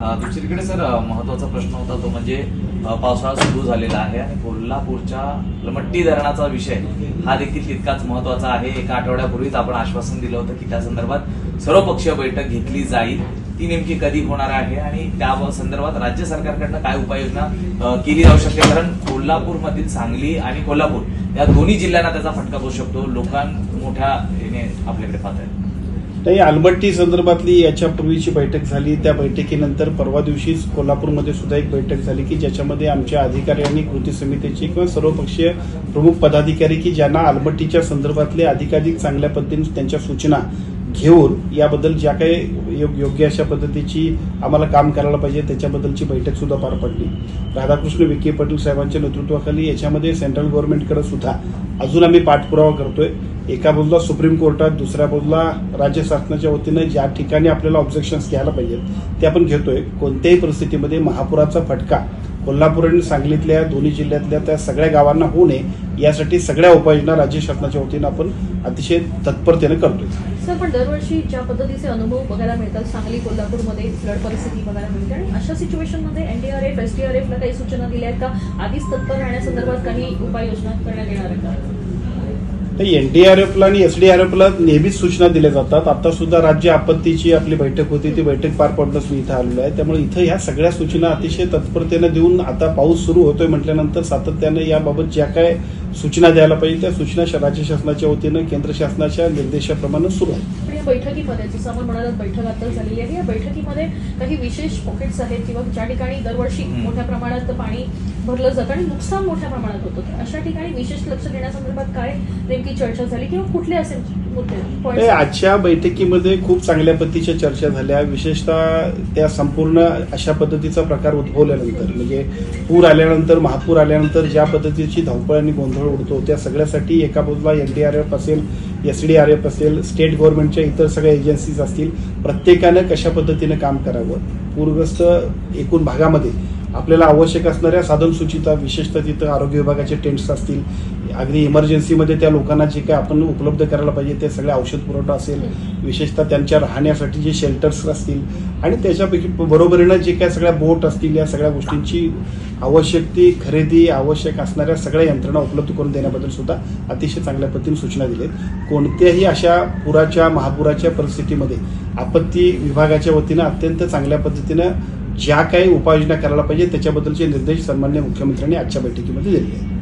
दुसरीकडे सर महत्त्वाचा प्रश्न होता तो म्हणजे पावसाळा सुरू झालेला आहे आणि कोल्हापूरच्या लमट्टी धरणाचा विषय हा देखील तितकाच महत्त्वाचा आहे. एका आठवड्यापूर्वीच आपण आश्वासन दिलं होतं की त्या संदर्भात सर्वपक्षीय बैठक घेतली जाईल. ती नेमकी कधी होणार आहे आणि त्या संदर्भात राज्य सरकारकडनं काय उपाययोजना केली जाऊ शकते? कारण कोल्हापूरमधील सांगली आणि कोल्हापूर या दोन्ही जिल्ह्यांना त्याचा फटका बसू शकतो. लोकां मोठ्या याने आपल्याकडे पाहत आहेत नाही आलमट्टी संदर्भातली याच्यापूर्वीची बैठक झाली. त्या बैठकीनंतर परवा दिवशीच कोल्हापूरमध्ये सुद्धा एक बैठक झाली की ज्याच्यामध्ये आमच्या अधिकारी आणि कृती समितीची किंवा सर्वपक्षीय प्रमुख पदाधिकारी की ज्यांना आलमट्टीच्या संदर्भातले अधिकाधिक चांगल्या पद्धतीने त्यांच्या सूचना घेऊन याबद्दल ज्या काही योग- योग्य अशा पद्धतीची आम्हाला काम करायला पाहिजे त्याच्याबद्दलची बैठक सुद्धा पार पडली. राधाकृष्ण विखे पाटील साहेबांच्या नेतृत्वाखाली याच्यामध्ये सेंट्रल गव्हर्नमेंटकडे सुद्धा अजून आम्ही पाठपुरावा करतोय. एका बाजूला सुप्रीम कोर्टात दुसऱ्या बाजूला राज्य शासनाच्या वतीनं ज्या ठिकाणी आपल्याला ऑब्जेक्शन्स घ्यायला पाहिजेत ते आपण घेतोय. कोणत्याही परिस्थितीमध्ये महापुराचा फटका कोल्हापूर आणि सांगलीतल्या दोन्ही जिल्ह्यातल्या त्या सगळ्या गावांना होऊ नये यासाठी सगळ्या उपाययोजना राज्य शासनाच्या वतीनं आपण अतिशय तत्परतेने करतोय. सर पण दरवर्षी ज्या पद्धतीचे अनुभव बघायला मिळतात सांगली कोल्हापूरमध्ये फ्लड परिस्थिती बघायला मिळते आणि अशा सिच्युएशनमध्ये एनडीआरएफ एसडीआरएफला काही सूचना दिल्या आहेत का? आधीच तत्पर राहण्यासंदर्भात काही उपाययोजना करण्यात येणार आहेत का? एनडीआरएफला आणि एसडीआरएफला नेहमीच सूचना दिल्या जातात. आता सुद्धा राज्य आपत्तीची आपली बैठक होती ती बैठक पार पडण्यास मी इथं आलेलो आहे. त्यामुळे इथं ह्या सगळ्या सूचना अतिशय तत्परतेने देऊन आता पाऊस सुरू होतोय म्हटल्यानंतर सातत्याने याबाबत ज्या काय सूचना द्यायला पाहिजे. त्या सूचना राज्य शासनाच्या वतीनं केंद्र शासनाच्या निर्देशाप्रमाणे सुरू आहेत पण या बैठकीमध्ये जसं आपण म्हणालात बैठक आता झालेली आहे. या बैठकीमध्ये काही विशेष पॉकेट्स आहेत किंवा ज्या ठिकाणी दरवर्षी. मोठ्या प्रमाणात पाणी भरलं जातं आणि नुकसान मोठ्या प्रमाणात होतं. तर अशा ठिकाणी विशेष लक्ष देण्यासंदर्भात काय नेमकी चर्चा झाली किंवा कुठले असे मुद्दे? आजच्या बैठकीमध्ये खूप चांगल्या पद्धतीच्या चर्चा झाल्या. विशेषतः त्या संपूर्ण अशा पद्धतीचा प्रकार उद्भवल्यानंतर म्हणजे पूर आल्यानंतर महापूर आल्यानंतर ज्या पद्धतीची धावपळ आणि गोंधळ उडतो. त्या सगळ्यासाठी एका बाजूला एनडीआरएफ असेल एस डी आर एफ असेल स्टेट गव्हर्नमेंटच्या इतर सगळ्या एजन्सीज असतील प्रत्येकानं कशा पद्धतीनं काम करावं? पूरग्रस्त एकूण भागामध्ये आपल्याला आवश्यक असणाऱ्या साधन सूचिता विशेषतः तिथं आरोग्य विभागाचे टेंट्स असतील अगदी इमर्जन्सीमध्ये त्या लोकांना जे काय आपण उपलब्ध करायला पाहिजे ते सगळे औषध पुरवठा असेल विशेषतः त्यांच्या राहण्यासाठी जे शेल्टर्स असतील आणि त्याच्यापैकी बरोबरीनं जे काय सगळ्या बोट असतील या सगळ्या गोष्टींची आवश्यक ती खरेदी आवश्यक असणाऱ्या सगळ्या यंत्रणा उपलब्ध करून देण्याबद्दल सुद्धा अतिशय चांगल्या पद्धतीने सूचना दिल्यात कोणत्याही अशा पुराच्या महापुराच्या परिस्थितीमध्ये आपत्ती विभागाच्या वतीनं अत्यंत चांगल्या पद्धतीनं ज्या काही उपाययोजना करायला पाहिजे त्याच्याबद्दलचे निर्देश सन्मान्य मुख्यमंत्र्यांनी आजच्या बैठकीमध्ये दिले आहेत.